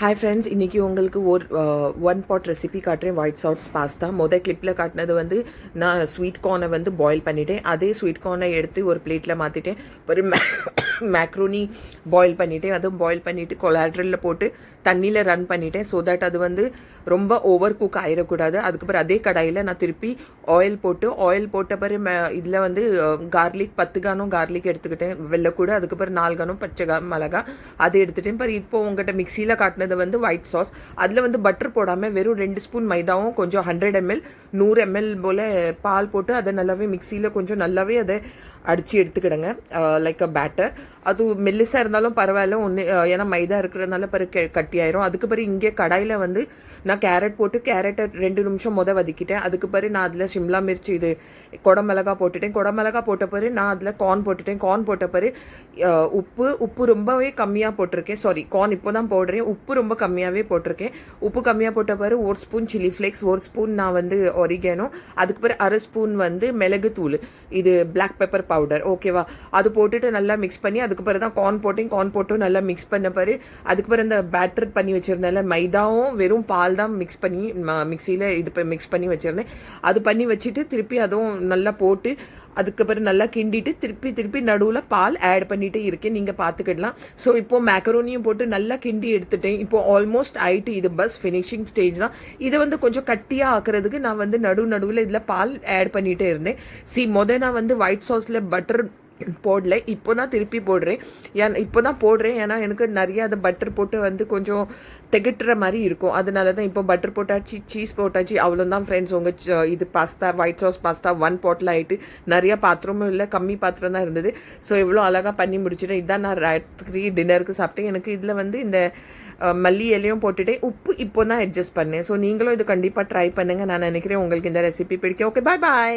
Hi friends இன்றைக்கி உங்களுக்கு ஒரு ஒன் பாட் ரெசிபி காட்டுறேன். ஒயிட் சாஸ் பாஸ்தா மொதல் கிளிப்பில் காட்டினது வந்து நான் ஸ்வீட் கார்னை வந்து பாயில் பண்ணிட்டேன். அதே ஸ்வீட் கார்னை எடுத்து ஒரு பிளேட்டில் மாற்றிட்டேன் ஒரு மேக்ரோனி பாயில் பண்ணிட்டேன். அதுவும் பாயில் பண்ணிவிட்டு கொலாட்ரலில் போட்டு தண்ணியில் ரன் பண்ணிட்டேன். ஸோ தட் அது வந்து ரொம்ப ஓவர் குக் ஆயிடக்கூடாது அதுக்கப்புறம் அதே கடாயில் நான் திருப்பி ஆயில் போட்டு ஆயில் போட்ட பிறகு இதில் வந்து கார்லிக் பத்து கானும் கார்லிக் எடுத்துக்கிட்டேன். வெள்ளக்கூடு அதுக்கப்புறம் நாலு கானும் பச்சை கா மிளகா அதை எடுத்துட்டேன். பர் இப்போ உங்கள்கிட்ட மிக்சியில் காட்டினது வந்து ஒயிட் சாஸ் அதில் வந்து பட்டர் போடாமல் வெறும் ரெண்டு ஸ்பூன் மைதாவும் கொஞ்சம் ஹண்ட்ரட் எம்எல் நூறு எம்எல் போல் பால் போட்டு அதை நல்லாவே மிக்சியில் கொஞ்சம் நல்லாவே அதை அடித்து எடுத்துக்கிடுங்க. லைக் அ பேட்டர் அது மெல்லிசாக இருந்தாலும் பரவாயில்ல. ஒன்று ஏன்னா மைதா இருக்கிறதுனால பிறகு கட்டி ஆயிரும் அதுக்கு பிறகு இங்கே கடாயில் வந்து நான் கேரட் போட்டு கேரட்டை ரெண்டு நிமிஷம் முத வதக்கிட்டேன். அதுக்கு பிறகு நான் அதில் சிம்லா மிர்ச்சி இது குடமிளகா போட்டுட்டேன். குடமிளகா போட்ட பிறகு நான் அதில் கார்ன் போட்டுட்டேன். கார்ன் போட்ட பிறகு உப்பு உப்பு ரொம்பவே கம்மியாக போட்டிருக்கேன். சாரி கார்ன் இப்போ தான் போடுறேன் உப்பு ரொம்ப கம்மியாகவே போட்டிருக்கேன். உப்பு கம்மியாக போட்ட பிறகு ஒரு ஸ்பூன் சில்லி ஃப்ளேக்ஸ் ஒரு ஸ்பூன் நான் வந்து ஒரிகேனோ அதுக்கு பிறகு அரை ஸ்பூன் வந்து மிளகு தூள் இது பிளாக் பெப்பர் பவுடர் ஓகேவா அது போட்டுட்டு நல்லா மிக்ஸ் பண்ணி அதுக்கு பிறகு தான் கார்ன் போட்டேன். கார்ன் போட்டும் நல்லா மிக்ஸ் பண்ண பாரு அதுக்கு பிறகு இந்த பேட்டர் பண்ணி வச்சிருந்தேன்ல மைதாவும் வெறும் பால் தான் மிக்ஸ் பண்ணி மிக்சியில் இது மிக்ஸ் பண்ணி வச்சுருந்தேன். அது பண்ணி வச்சுட்டு திருப்பி அதுவும் நல்லா போட்டு அதுக்கப்புறம் நல்லா கிண்டிட்டு திருப்பி திருப்பி நடுவில் பால் ஆட் பண்ணிகிட்டே இருக்கேன். நீங்கள் பார்த்துக்கிடலாம் ஸோ இப்போ மேக்கரோனியும் போட்டு நல்லா கிண்டி எடுத்துட்டேன். இப்போ ஆல்மோஸ்ட் ஆயிட்டு இது பஸ் ஃபினிஷிங் ஸ்டேஜ் தான். இதை வந்து கொஞ்சம் கட்டியாக ஆக்குறதுக்கு நான் வந்து நடு நடுவில் இதில் பால் ஆட் பண்ணிகிட்டே இருந்தேன். சி மொதல் நான் வந்து ஒயிட் சாஸில் பட்டர் போடல. இப்போ தான் திருப்பி போடுறேன். ஏன் இப்போ தான் போடுறேன். ஏன்னா எனக்கு நிறைய அதை பட்டர் போட்டு வந்து கொஞ்சம் திகட்டுற மாதிரி இருக்கும். அதனால தான் இப்போ பட்டர் போட்டாச்சு சீஸ் போட்டாச்சு. அவ்வளோ தான் ஃப்ரெண்ட்ஸ் உங்கள் இது pasta white sauce pasta one பாட்டில் ஆகிட்டு நிறைய பாத்திரமும் இல்லை. கம்மி பாத்திரம் தான் இருந்தது. ஸோ இவ்வளோ அழகாக பண்ணி முடிச்சிட்டேன். இதான் நான் ராத்திரி டின்னருக்கு சாப்பிட்டேன். எனக்கு இதில் வந்து இந்த மல்லி இலையும் போட்டுட்டேன். உப்பு இப்போ தான் அட்ஜஸ்ட் பண்ணேன். ஸோ நீங்களும் இது கண்டிப்பாக ட்ரை பண்ணுங்கள் நான் நினைக்கிறேன் உங்களுக்கு இந்த ரெசிபி பிடிக்கும். ஓகே பாய் பாய்